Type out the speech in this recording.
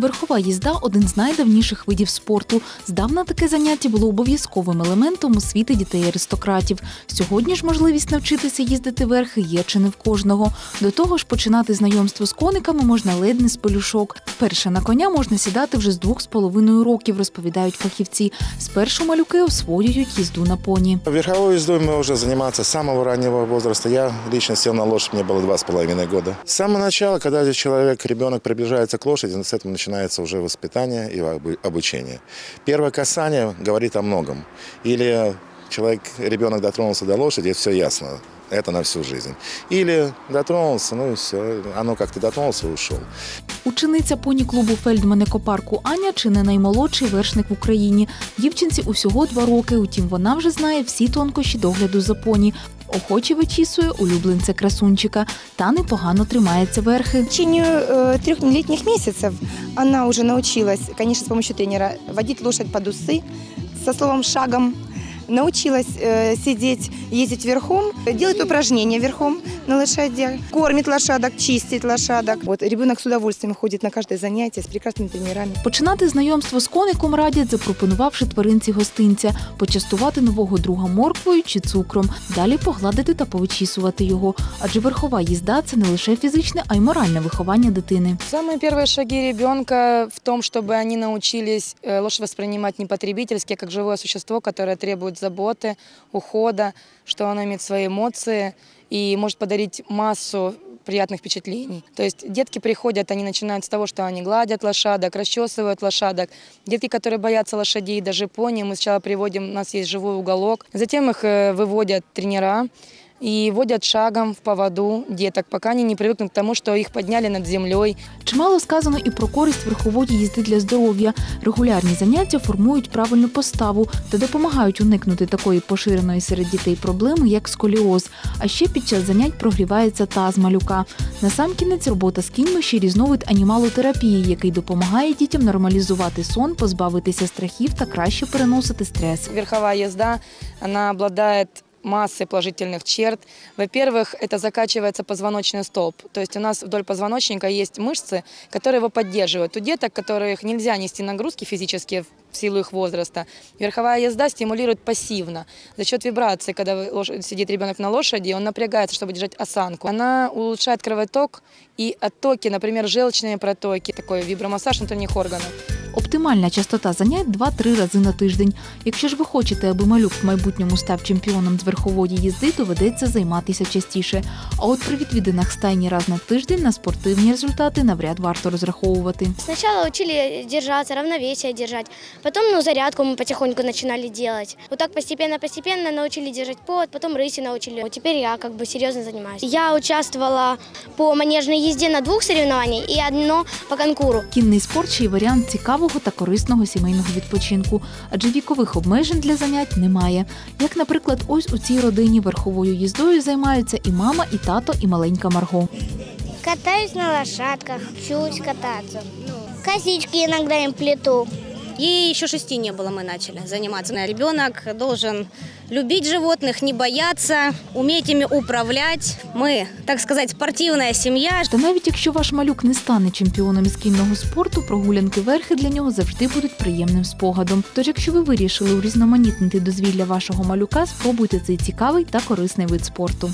Верхова їзда один з найдавніших видів спорту. Здавна таке заняття було обов'язковим елементом освіти дітей аристократів. Сьогодні ж можливість навчитися їздити верхи є чи не в кожного. До того ж, починати знайомство з кониками можна ледь не з пелюшок. Вперше на коня можна сідати вже з двох з половиною років, розповідають фахівці. Спершу малюки освоюють їзду на поні. Верховой ездой мы уже заниматься с самого раннего возраста. Я лично сел на лошадь, мне было два с половиной года. С самого начала, когда человек, ребенок приближается к лошади, с этого начинается уже воспитание и обы- обучение. Первое касание говорит о многом. Или человек, ребенок дотронулся до лошади, это все ясно. Это на всю жизнь. Или дотронулся, ну и все. Оно как-то дотронулся и ушел. Учениця поні-клубу Фельдман екопарку Аня чи не наймолодший вершник в Україні. Дівчинці усього два роки, утім вона вже знає всі тонкощі догляду за поні. Охоче вичісує улюбленця красунчика та непогано тримається верхи. В течение э, трехлетних месяцев она уже научилась, конечно, с помощью тренера, водить лошадь под усы со словом «шагом», научилась э, сидеть, ездить верхом, делать упражнения верхом на лошади, кормит лошадок, чистит лошадок. Вот ребенок с удовольствием ходит на каждое занятие с прекрасными тренерами. Починати знайомство з коником радять, запропонувавши тваринці гостинця, почастувати нового друга морквою чи цукром, далі погладити та повичісувати його. Адже верхова їзда це не лише фізичне, а й моральне виховання дитини. Самые первые шаги ребенка в том, чтобы они научились э, лошадь воспринимать не потребительски, а как живое существо, которое требует заботы, ухода, что оно имеет свои эмоции и может подарить массу приятных впечатлений. То есть детки приходят, они начинают с того, что они гладят лошадок, расчесывают лошадок. Детки, которые боятся лошадей, даже пони, мы сначала приводим, у нас есть живой уголок. Затем их э, выводят тренера и водят шагом в поводу деток, пока они не привыкнут к тому, что их подняли над землей, Чимало сказано і про користь верхової їзди для здоров'я. Регулярні заняття формують правильну поставу та допомагають уникнути такої поширеної серед дітей проблеми, як сколіоз. А ще під час занять прогрівається таз малюка. Насамкінець робота з кіньми ще різновид анімалотерапії, який допомагає дітям нормалізувати сон, позбавитися страхів та краще переносити стрес. Верховая езда, она обладает массой положительных черт. Во-первых, это закачивается позвоночный столб. То есть у нас вдоль позвоночника есть мышцы, которые его поддерживают. У деток, которых нельзя нести нагрузки физические в силу их возраста, верховая езда стимулирует пассивно. За счет вибрации, когда сидит ребенок на лошади, он напрягается, чтобы держать осанку. Она улучшает кровоток и оттоки, например, желчные протоки, такой вибромассаж внутренних органов. Оптимальна частота занять 2-3 рази на тиждень. Якщо ж ви хочете, аби малюк в майбутньому став чемпіоном з верхової їзди, доведеться займатися частіше. А от при відвідинах стайні раз на тиждень на спортивні результати навряд варто розраховувати. Сначала учили держаться, равновесие держать. Потом, ну, зарядку мы потихоньку начинали делать. Вот так постепенно-постепенно научили держать повод, потом рыси научили. Вот теперь я как бы серьезно занимаюсь. Я участвовала по манежной езде на двух соревнованиях и одно по конкуру. Кінний спорт ще й варіант цікавого та корисного сімейного відпочинку, адже вікових обмежень для занять немає. Як, наприклад, ось у цій родині верховою їздою займаються і мама, і тато, і маленька Марго. Катаюсь на лошадках, учусь кататься. Косички іноді їм плету. Ей еще шести не было, мы начали заниматься. Ребенок должен любить животных, не бояться, уметь ими управлять. Мы, так сказать, спортивная семья. Та навіть якщо ваш малюк не стане чемпіоном із кінного спорту, прогулянки верхи для нього завжди будуть приємним спогадом. Тож, якщо ви вирішили урізноманітнити дозвілля вашого малюка, спробуйте цей цікавий та корисний вид спорту.